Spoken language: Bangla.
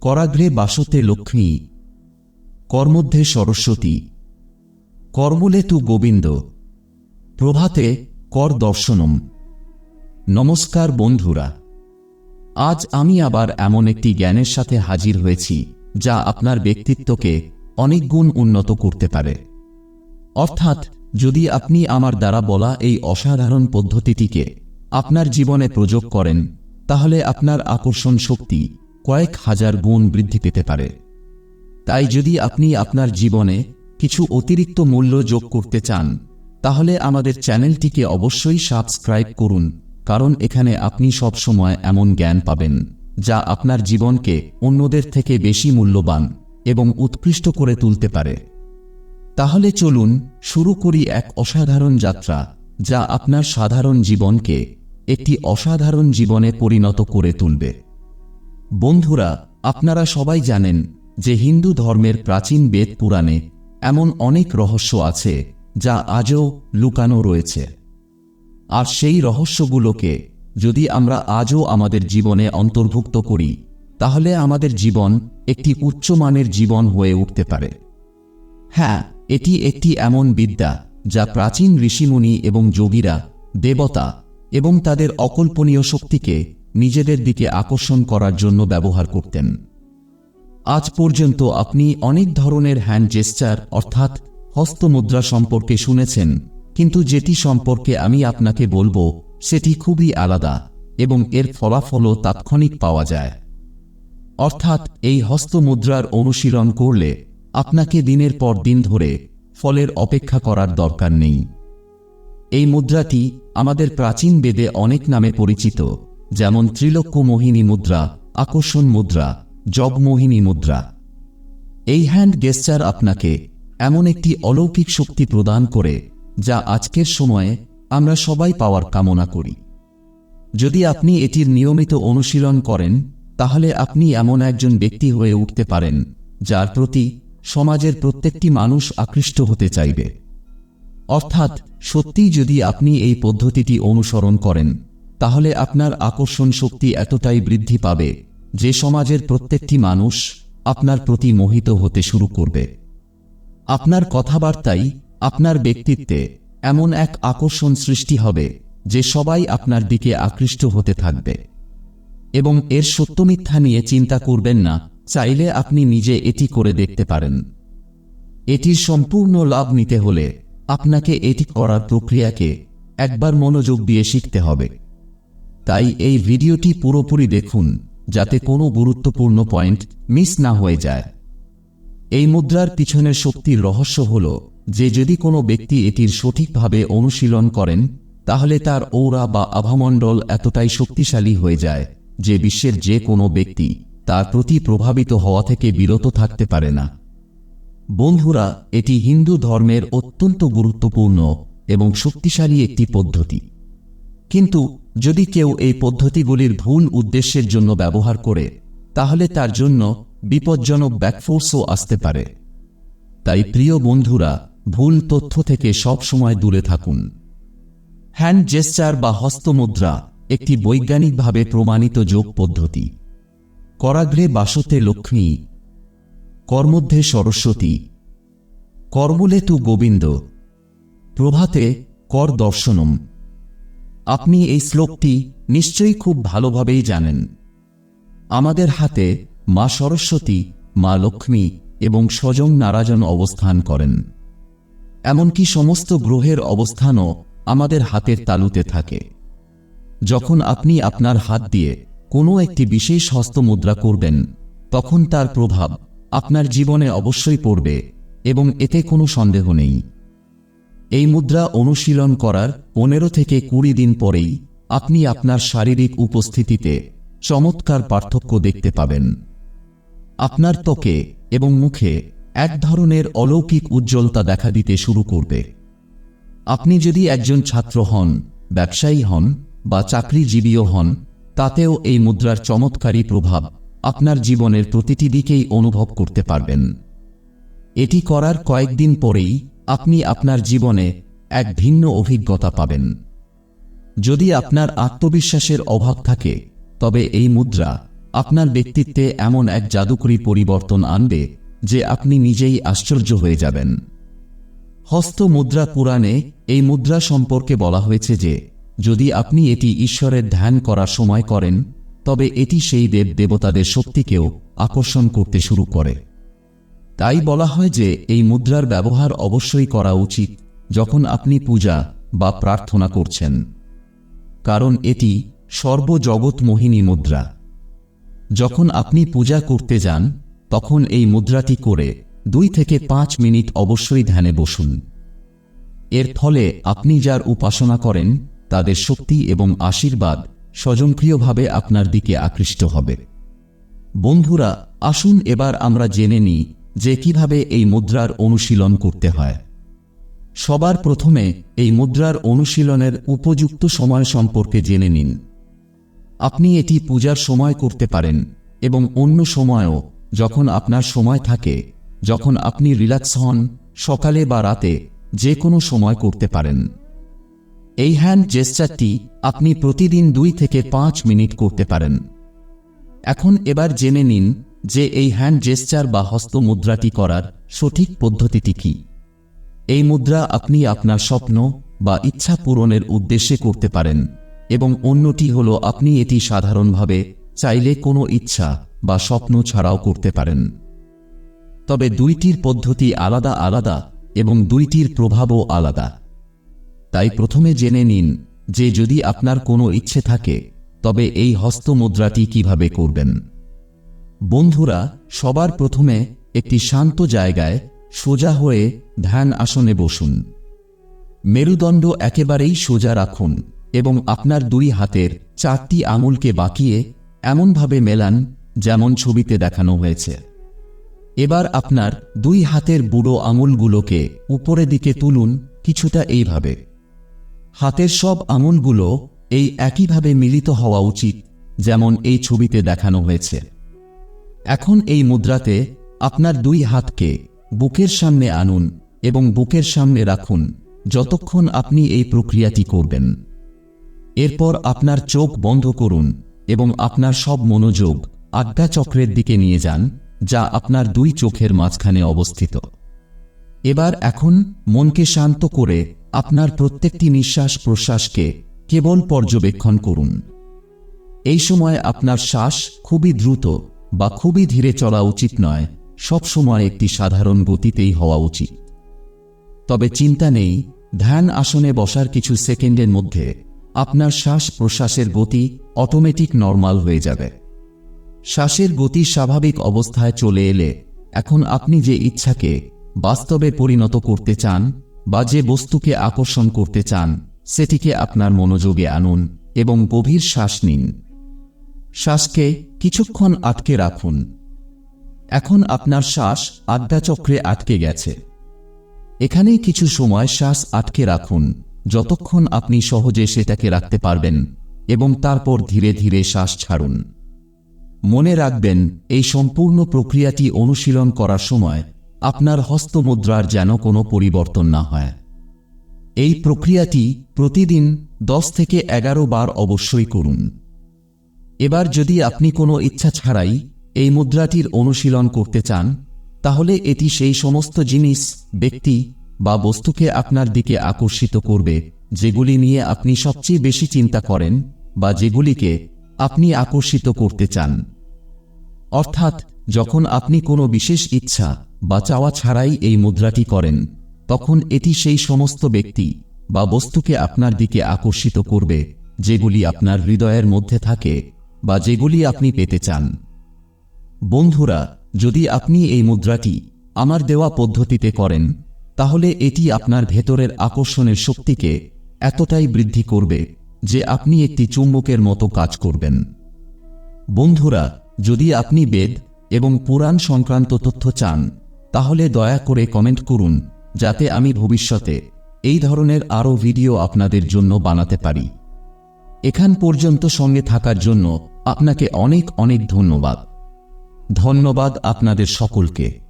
করাগ্রে বাসতে লক্ষ্মী, কর্মধ্যে সরস্বতী কর্মলেতু গোবিন্দ, প্রভাতে কর দর্শনম। নমস্কার বন্ধুরা, আজ আমি আবার এমন একটি জ্ঞানের সাথে হাজির হয়েছি, যা আপনার ব্যক্তিত্বকে অনেক গুণ উন্নত করতে পারে। অর্থাৎ, যদি আপনি আমার দ্বারা বলা এই অসাধারণ পদ্ধতিটিকে আপনার জীবনে প্রয়োগ করেন, তাহলে আপনার আকর্ষণ শক্তি কয়েক হাজার গুণ বৃদ্ধি পেতে পারে। তাই যদি আপনি আপনার জীবনে কিছু অতিরিক্ত মূল্য যোগ করতে চান, তাহলে আমাদের চ্যানেলটিকে অবশ্যই সাবস্ক্রাইব করুন, কারণ এখানে আপনি সব সময় এমন জ্ঞান পাবেন, যা আপনার জীবনকে অন্যদের থেকে বেশি মূল্যবান এবং উৎকৃষ্ট করে তুলতে পারে। তাহলে চলুন শুরু করি এক অসাধারণ যাত্রা, যা আপনার সাধারণ জীবনকে একটি অসাধারণ জীবনে পরিণত করে তুলবে। বন্ধুরা, আপনারা সবাই জানেন যে হিন্দু ধর্মের প্রাচীন বেদ পুরাণে এমন অনেক রহস্য আছে যা আজও লুকানো রয়েছে। আর সেই রহস্যগুলোকে যদি আমরা আজও আমাদের জীবনে অন্তর্ভুক্ত করি, তাহলে আমাদের জীবন একটি উচ্চমানের জীবন হয়ে উঠতে পারে। হ্যাঁ এটি একটি এমন বিদ্যা যা প্রাচীন ঋষিমুনি এবং যোগীরা, দেবতা এবং তাদের অকল্পনীয় শক্তিকে নিজেদের দিকে আকর্ষণ করার জন্য ব্যবহার করতেন। আজ পর্যন্ত আপনি অনেক ধরনের হ্যান্ড জেস্টার, অর্থাৎ হস্তমুদ্রা সম্পর্কে শুনেছেন, কিন্তু যেটি সম্পর্কে আমি আপনাকে বলব, সেটি খুবই আলাদা এবং এর ফলাফলও তাৎক্ষণিক পাওয়া যায়। অর্থাৎ এই হস্তমুদ্রার অনুশীলন করলে আপনাকে দিনের পর দিন ধরে ফলের অপেক্ষা করার দরকার নেই। এই মুদ্রাটি আমাদের প্রাচীন বেদে অনেক নামে পরিচিত। যেমন ত্রিলক্ষ মোহিনী মুদ্রা, আকর্ষণ মুদ্রা, জগমোহিনী মুদ্রা। এই হ্যান্ড গেস্টার আপনাকে এমন একটি অলৌকিক শক্তি প্রদান করে যা আজকের সময়ে আমরা সবাই পাওয়ার কামনা করি। যদি আপনি এটির নিয়মিত অনুশীলন করেন, তাহলে আপনি এমন একজন ব্যক্তি হয়ে উঠতে পারেন, যার প্রতি সমাজের প্রত্যেকটি মানুষ আকৃষ্ট হতে চাইবে। অর্থাৎ সত্যিই যদি আপনি এই পদ্ধতিটি অনুসরণ করেন তাহলে আপনার আকর্ষণ শক্তি এতটাই বৃদ্ধি পাবে যে সমাজের প্রত্যেকটি মানুষ আপনার প্রতি মোহিত হতে শুরু করবে। আপনার কথাবার্তাই আপনার ব্যক্তিত্বে এমন এক আকর্ষণ সৃষ্টি হবে যে সবাই আপনার দিকে আকৃষ্ট হতে থাকবে। এবং এর সত্য মিথ্যা নিয়ে চিন্তা করবেন না, চাইলে আপনি নিজে এটি করে দেখতে পারেন। এটির সম্পূর্ণ লাভ নিতে হলে আপনাকে এটি করার প্রক্রিয়াকে একবার মনোযোগ দিয়ে শিখতে হবে। তাই এই ভিডিওটি পুরোপুরি দেখুন, যাতে কোনো গুরুত্বপূর্ণ পয়েন্ট মিস না হয়ে যায়। এই মুদ্রার পিছনের শক্তির রহস্য হল যে যদি কোনো ব্যক্তি এটির সঠিকভাবে অনুশীলন করেন, তাহলে তার ঔরা বা আভামণ্ডল এতটাই শক্তিশালী হয়ে যায় যে বিশ্বের যে কোনো ব্যক্তি তার প্রতি প্রভাবিত হওয়া থেকে বিরত থাকতে পারে না। বন্ধুরা, এটি হিন্দু ধর্মের অত্যন্ত গুরুত্বপূর্ণ এবং শক্তিশালী একটি পদ্ধতি। কিন্তু যদি কেউ এই পদ্ধতিগুলির ভুল উদ্দেশ্যের জন্য ব্যবহার করে, তাহলে তার জন্য বিপজ্জনক ব্যাকফোর্সও আসতে পারে। তাই প্রিয় বন্ধুরা, ভুল তথ্য থেকে সব সময় দূরে থাকুন। হ্যান্ড জেস্টার বা হস্তমুদ্রা একটি বৈজ্ঞানিকভাবে প্রমাণিত যোগ পদ্ধতি। করাগ্রে বাসতে লক্ষ্মী। কর্মধ্যে সরস্বতী। কর্মলেতু গোবিন্দ। প্রভাতে কর দর্শনম। আপনি এই শ্লোকটি নিশ্চয়ই খুব ভালোভাবেই জানেন। আমাদের হাতে মা সরস্বতী, মা লক্ষ্মী এবং স্বজং নারাজন অবস্থান করেন। এমনকি সমস্ত গ্রহের অবস্থানও আমাদের হাতের তালুতে থাকে। যখন আপনি আপনার হাত দিয়ে কোনো একটি বিশেষ হস্তমুদ্রা করবেন, তখন তার প্রভাব আপনার জীবনে অবশ্যই পড়বে এবং এতে কোনো সন্দেহ নেই। এই মুদ্রা অনুশীলন করার পনেরো থেকে কুড়ি দিন পরেই আপনি আপনার শারীরিক উপস্থিতিতে চমৎকার পার্থক্য দেখতে পাবেন। আপনার ত্বকে এবং মুখে এক ধরনের অলৌকিক উজ্জ্বলতা দেখা দিতে শুরু করবে। আপনি যদি একজন ছাত্র হন, ব্যবসায়ী হন বা চাকরিজীবীও হন, তাতেও এই মুদ্রার চমৎকারী প্রভাব আপনার জীবনের প্রতিটি দিকেই অনুভব করতে পারবেন। এটি করার কয়েকদিন পরেই আপনি আপনার জীবনে এক ভিন্ন অভিজ্ঞতা পাবেন। যদি আপনার আত্মবিশ্বাসের অভাব থাকে, তবে এই মুদ্রা আপনার ব্যক্তিত্বে এমন এক জাদুকরী পরিবর্তন আনবে যে আপনি নিজেই আশ্চর্য হয়ে যাবেন। হস্ত মুদ্রা পুরাণে এই মুদ্রা সম্পর্কে বলা হয়েছে যে, যদি আপনি এটি ঈশ্বরের ধ্যান করার সময় করেন, তবে এটি সেই দেব দেবতাদের শক্তিকেও আকর্ষণ করতে শুরু করে। তাই বলা হয় যে এই মুদ্রার ব্যবহার অবশ্যই করা উচিত যখন আপনি পূজা বা প্রার্থনা করছেন। কারণ এটি সর্বজগৎ মোহিনী মুদ্রা। যখন আপনি পূজা করতে যান, তখন এই মুদ্রাটি করে দুই থেকে পাঁচ মিনিট অবশ্যই ধ্যানে বসুন। এর ফলে আপনি যার উপাসনা করেন, তাদের শক্তি এবং আশীর্বাদ স্বজনক্রিয়ভাবে আপনার দিকে আকৃষ্ট হবে। বন্ধুরা, আসুন এবার আমরা জেনে নিই যে কীভাবে এই মুদ্রার অনুশীলন করতে হয়। সবার প্রথমে এই মুদ্রার অনুশীলনের উপযুক্ত সময় সম্পর্কে জেনে নিন। আপনি এটি পূজার সময় করতে পারেন এবং অন্য সময়ও, যখন আপনার সময় থাকে, যখন আপনি রিল্যাক্স হন, সকালে বা রাতে যে কোনো সময় করতে পারেন। এই হ্যান্ড জেস্টারটি আপনি প্রতিদিন দুই থেকে পাঁচ মিনিট করতে পারেন। এখন এবার জেনে নিন যে এই হ্যান্ড জেস্টার বা হস্ত মুদ্রাটি করার সঠিক পদ্ধতিটি কি? এই মুদ্রা আপনি আপনার স্বপ্ন বা ইচ্ছা পূরণের উদ্দেশ্যে করতে পারেন এবং অন্যটি হল আপনি এটি সাধারণভাবে চাইলে কোনো ইচ্ছা বা স্বপ্ন ছাড়াও করতে পারেন। তবে দুইটির পদ্ধতি আলাদা আলাদা এবং দুইটির প্রভাবও আলাদা। তাই প্রথমে জেনে নিন যে যদি আপনার কোনো ইচ্ছে থাকে, তবে এই হস্তমুদ্রাটি কীভাবে করবেন। বন্ধুরা, সবার প্রথমে একটি শান্ত জায়গায় সোজা হয়ে ধ্যান আসনে বসুন। মেরুদণ্ড একেবারেই সোজা রাখুন এবং আপনার দুই হাতের চারটি আঙুলকে বাঁকিয়ে এমনভাবে মেলান যেমন ছবিতে দেখানো হয়েছে। এবার আপনার দুই হাতের বুড়ো আঙুলগুলোকে উপরে দিকে তুলুন কিছুটা এইভাবে। হাতের সব আঙুলগুলো এই একইভাবে মিলিত হওয়া উচিত যেমন এই ছবিতে দেখানো হয়েছে। এখন এই মুদ্রাতে আপনার দুই হাতকে বুকের সামনে আনুন এবং বুকের সামনে রাখুন যতক্ষণ আপনি এই প্রক্রিয়াটি করবেন। এরপর আপনার চোখ বন্ধ করুন এবং আপনার সব মনোযোগ আজ্ঞাচক্রের দিকে নিয়ে যান, যা আপনার দুই চোখের মাঝখানে অবস্থিত। এবার এখন মনকে শান্ত করে আপনার প্রত্যেকটি নিঃশ্বাস প্রশ্বাসকে কেবল পর্যবেক্ষণ করুন। এই সময় আপনার শ্বাস খুবই দ্রুত বা খুবই ধীরে চলা উচিত নয়, সব সময় একটি সাধারণ গতিতেই হওয়া উচিত। তবে চিন্তা নেই, ধ্যান আসনে বসার কিছু সেকেন্ডের মধ্যে আপনার শ্বাস প্রশ্বাসের গতি অটোমেটিক নর্মাল হয়ে যাবে। শ্বাসের গতি স্বাভাবিক অবস্থায় চলে এলে এখন আপনি যে ইচ্ছাকে বাস্তবে পরিণত করতে চান বা যে বস্তুকে আকর্ষণ করতে চান, সেটিকে আপনার মনোযোগে আনুন এবং গভীর শ্বাস নিন। শ্বাসকে কিছুক্ষণ আটকে রাখুন। এখন আপনার শ্বাস আড্ডাচক্রে আটকে গেছে। এখানেই কিছু সময় শ্বাস আটকে রাখুন, যতক্ষণ আপনি সহজে সেটাকে রাখতে পারবেন এবং তারপর ধীরে ধীরে শ্বাস ছাড়ুন। মনে রাখবেন, এই সম্পূর্ণ প্রক্রিয়াটি অনুশীলন করার সময় আপনার হস্তমুদ্রার যেন কোনো পরিবর্তন না হয়। এই প্রক্রিয়াটি প্রতিদিন দশ থেকে এগারো বার অবশ্যই করুন। এবার যদি আপনি কোনো ইচ্ছা ছাড়াই এই মুদ্রাটির অনুশীলন করতে চান, তাহলে এটি সেই সমস্ত জিনিস, ব্যক্তি বা বস্তুকে আপনার দিকে আকর্ষিত করবে, যেগুলি নিয়ে আপনি সবচেয়ে বেশি চিন্তা করেন বা যেগুলিকে আপনি আকর্ষিত করতে চান। অর্থাৎ, যখন আপনি কোনো বিশেষ ইচ্ছা বা চাওয়া ছাড়াই এই মুদ্রাটি করেন, তখন এটি সেই সমস্ত ব্যক্তি বা বস্তুকে আপনার দিকে আকর্ষিত করবে, যেগুলি আপনার হৃদয়ের মধ্যে থাকে। বা যেগুলি আপনি পেতে চান। বন্ধুরা, যদি আপনি এই মুদ্রাটি আমার দেওয়া পদ্ধতিতে করেন, তাহলে এটি আপনার ভেতরের আকর্ষণের শক্তিকে এতটাই বৃদ্ধি করবে যে আপনি একটি চুম্বকের মতো কাজ করবেন। বন্ধুরা, যদি আপনি বেদ এবং পুরাণ সংক্রান্ত তথ্য চান, তাহলে দয়া করে কমেন্ট করুন, যাতে আমি ভবিষ্যতে এই ধরনের আরও ভিডিও আপনাদের জন্য বানাতে পারি। এখান পর্যন্ত সঙ্গে থাকার জন্য আপনাকে অনেক অনেক ধন্যবাদ। ধন্যবাদ আপনাদের সকলকে।